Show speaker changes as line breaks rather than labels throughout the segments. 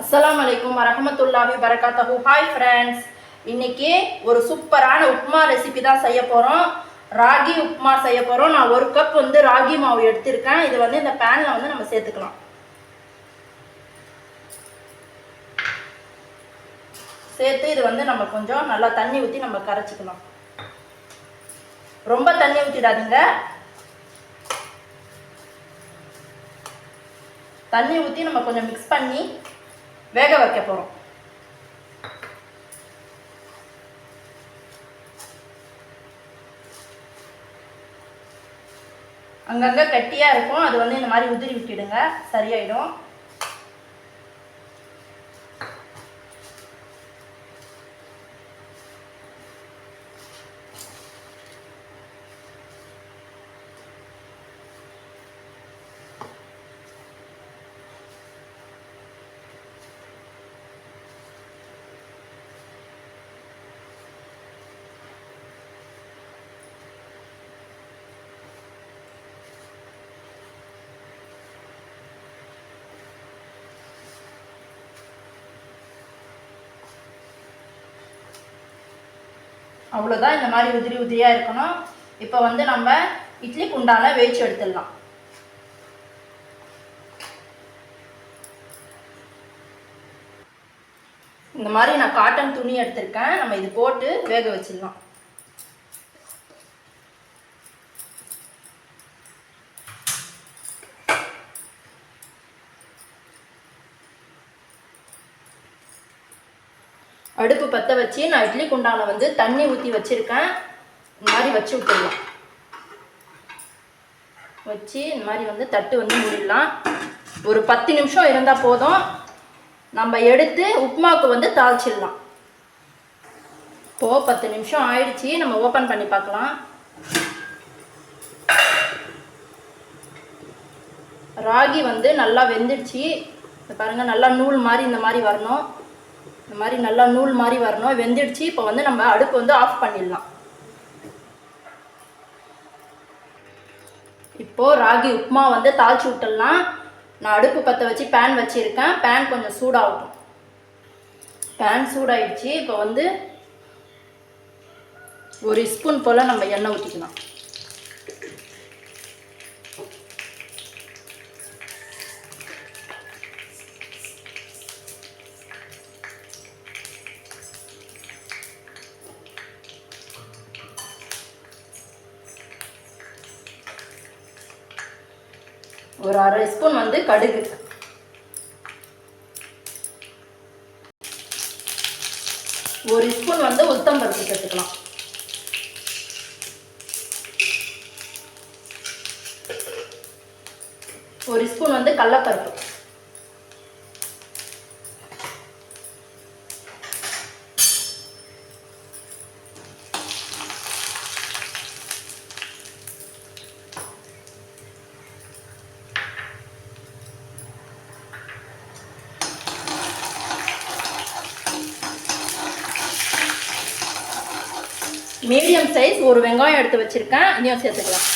அஸ்லாம் அலைக்கும் வரஹமத்துல்லாஹி வரகாத்தஹு ஹாய் ஃப்ரெண்ட்ஸ் இன்னைக்கு ஒரு சூப்பரான உப்மா ரெசிபி தான் செய்ய போகிறோம் ராகி உப்மா செய்ய போகிறோம் நான் ஒரு கப் வந்து ராகி மாவு எடுத்திருக்கேன். இது வந்து இந்த பேனில் வந்து நம்ம சேர்த்துக்கலாம். சேர்த்து இது வந்து நம்ம கொஞ்சம் நல்லா தண்ணி ஊற்றி நம்ம கரைச்சிக்கலாம். ரொம்ப தண்ணி ஊற்றிடாதீங்க தண்ணி ஊற்றி நம்ம கொஞ்சம் மிக்ஸ் பண்ணி வேக வைக்க போகிறோம் அங்கங்கே கட்டியாக இருக்கும். அது வந்து இந்த மாதிரி உதிரி விட்டுடுங்க. சரியாயிடும். அவ்வளோதான் இந்த மாதிரி உதிரி உதிரியாக இருக்கணும். இப்போ வந்து நம்ம இட்லி குண்டான வேச்சு எடுத்துடலாம். இந்த மாதிரி நான் காட்டன் துணி எடுத்திருக்கேன். நம்ம இது போட்டு வேக வச்சிடலாம். அடுப்பு பற்ற வச்சு நான் இட்லி குண்டான வந்து தண்ணி ஊற்றி வச்சுருக்கேன். இந்த மாதிரி வச்சு விட்டுடலாம். வச்சு இந்த மாதிரி வந்து தட்டு வந்து மூடிடலாம். ஒரு பத்து நிமிஷம் இருந்தால் போதும். நம்ம எடுத்து உப்புமாவுக்கு வந்து தாளிச்சிடலாம். இப்போது பத்து நிமிஷம் ஆயிடுச்சு. நம்ம ஓப்பன் பண்ணி பார்க்கலாம். ராகி வந்து நல்லா வெந்துடுச்சு. பாருங்கள் நல்லா நூல் மாதிரி இந்த மாதிரி வரணும். இந்த மாதிரி நல்லா நூல் மாதிரி வரணும். வெந்துடுச்சு. இப்போ வந்து நம்ம அடுப்பு வந்து ஆஃப் பண்ணிடலாம். இப்போது ராகி உப்புமா வந்து தாளிச்சு விட்டுடலாம். நான் அடுப்பு பற்ற வச்சு பேன் வச்சுருக்கேன். பேன் கொஞ்சம் சூடாகட்டும். பேன் சூடாயிடுச்சு. இப்போ வந்து ஒரு ஸ்பூன் போல் நம்ம எண்ணெய் ஊற்றிக்கலாம் ஒரு அரை ஸ்பூன் வந்து கடுகு. ஒரு ஸ்பூன் வந்து உளுத்தம்பருப்பு சேர்த்துக்கலாம். ஒரு ஸ்பூன் வந்து கடலப்பருப்பு. மீடியம் சைஸ் ஒரு வெங்காயம் எடுத்து வச்சுருக்கேன். இதையும் சேர்த்துக்கலாம்.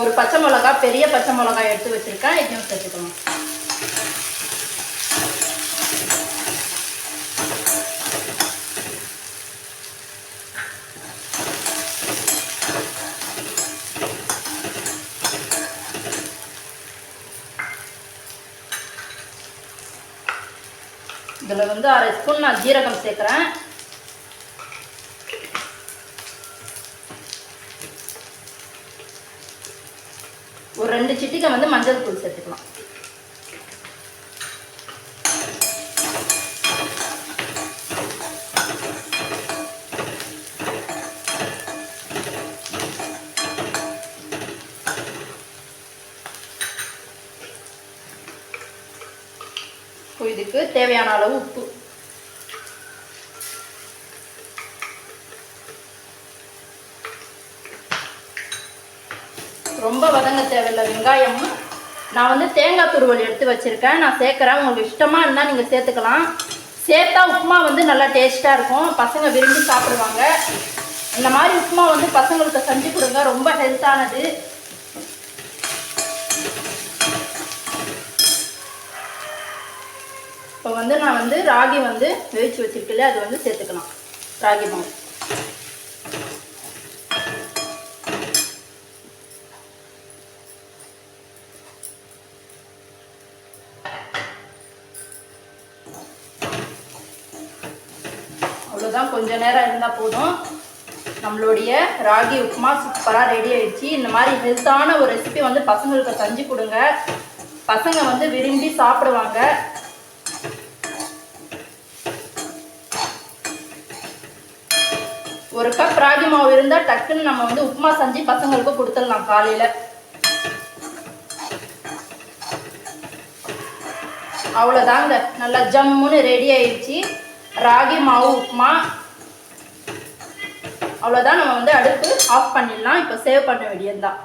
ஒரு பச்சை மிளகா பெரிய பச்சை மிளகாய் எடுத்து வச்சுருக்கேன். இதையும் சேர்த்துக்கலாம் அதில் வந்து அரை ஸ்பூன் நான் ஜீரகம் சேர்க்குறேன். ஒரு ரெண்டு சிட்டிக்கை வந்து மஞ்சள் தூள் சேர்த்துக்கலாம் இப்போ இதுக்கு தேவையான அளவு உப்பு. ரொம்ப வதங்க தேவையில்லை வெங்காயம். நான் வந்து தேங்காய் துருவல் எடுத்து வச்சுருக்கேன். நான் சேர்க்குறேன். உங்களுக்கு இஷ்டமாக இருந்தால் நீங்கள் சேர்த்துக்கலாம். சேர்த்தா உப்புமா வந்து நல்லா டேஸ்ட்டாக இருக்கும். பசங்க விரும்பி சாப்பிடுவாங்க. இந்த மாதிரி உப்புமா வந்து பசங்களுக்கு செஞ்சு கொடுங்க. ரொம்ப ஹெல்த்தானது இப்போ வந்து நான் வந்து ராகி வந்து வேவிச்சு வச்சுருக்கல அது வந்து சேர்த்துக்கலாம். ராகி மாவு. அவ்வளோதான் கொஞ்ச நேரம் இருந்தால் போதும். நம்மளுடைய ராகி உப்புமா சூப்பராக ரெடி ஆயிடுச்சு. இந்த மாதிரி ஹெல்த்தான ஒரு ரெசிபி வந்து பசங்களுக்கு செஞ்சு கொடுங்க. பசங்க வந்து விரும்பி சாப்பிடுவாங்க. ஒரு கப் ராகி மாவு இருந்தால் டக்குன்னு நம்ம வந்து உப்புமா செஞ்சு பசங்களுக்கு கொடுத்துடலாம் காலையில். அவ்வளோதாங்க நல்லா ஜம்முன்னு ரெடி ஆயிடுச்சு. ராகி மாவு உப்புமா. அவ்வளோதான் நம்ம வந்து அடுப்பு ஆஃப் பண்ணிடலாம். இப்போ சேவ் பண்ண வேண்டியதுதான்.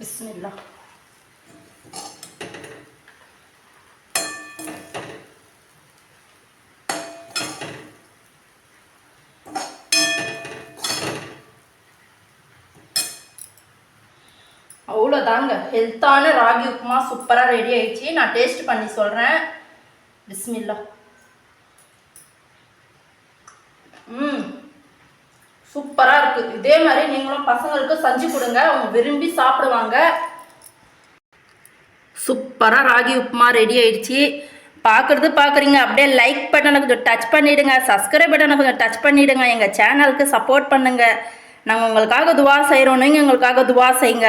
பிஸ்மில்லா அவ்வளோதாங்க ஹெல்த்தான ராகி உப்புமா சூப்பராக ரெடி ஆயிடுச்சு. நான் டேஸ்ட் பண்ணி சொல்கிறேன் பிஸ்மில்லா. ம். சூப்பராக இருக்குது இதே மாதிரி நீங்களும் பசங்களுக்கு செஞ்சு கொடுங்க. அவங்க விரும்பி சாப்பிடுவாங்க. சூப்பராக ராகி உப்புமா ரெடி ஆயிடுச்சு. பார்க்குறது பார்க்குறீங்க அப்படியே லைக் பட்டனை கொஞ்சம் டச் பண்ணிவிடுங்க சப்ஸ்கிரைப் பட்டனை கொஞ்சம் டச் பண்ணிவிடுங்க எங்கள் சேனலுக்கு சப்போர்ட் பண்ணுங்கள் நாங்கள் உங்களுக்காக துவா செய்கிறோம் நீங்கள் எங்களுக்காக துவா செய்யுங்க.